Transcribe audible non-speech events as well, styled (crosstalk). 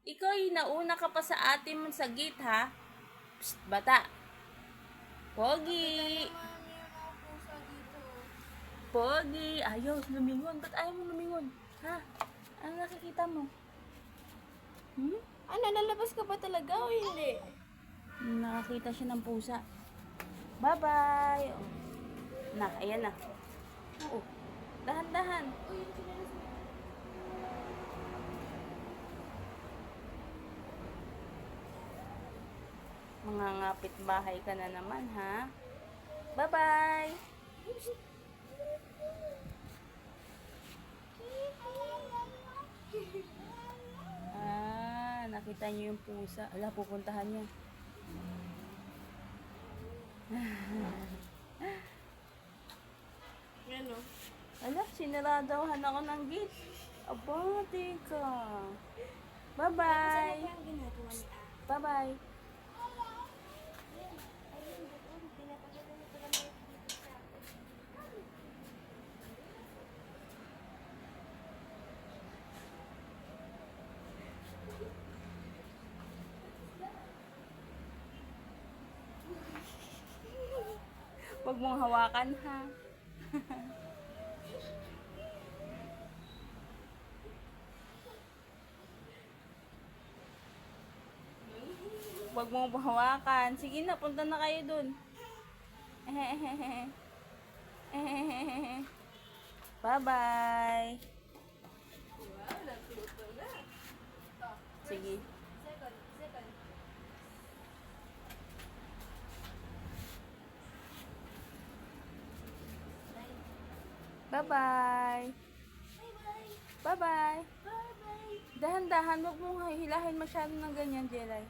Ikaw yung nauna ka pa sa ate mo sa gate, ha? Psst, bata. Pogi. Pogi. Ayaw, lumingon. Ba't ayaw mo lumingon? Ha? Ano nakikita mo? Hmm? Ano, lalabas ka ba talaga o hindi? Nakakita siya ng pusa. Bye-bye. Oh. Nak, ayan na. Oo. Dahan-dahan. Mga ngapit bahay ka na naman, ha? Bye-bye. Ah, nakita niyo yung pusa. Ala, pupuntahan niya. Yan o. Ala, sinaradahan ako ng gate. Aba, teka. Bye-bye. Ano? Bye-bye. Huwag mong hawakan, ha? Huwag mong hawakan. Sige na, punta na kayo dun. (laughs) Bye-bye. Bye-bye. Bye-bye. Dahan-dahan, huwag mong hilahin masyado ng ganyan, Jelay.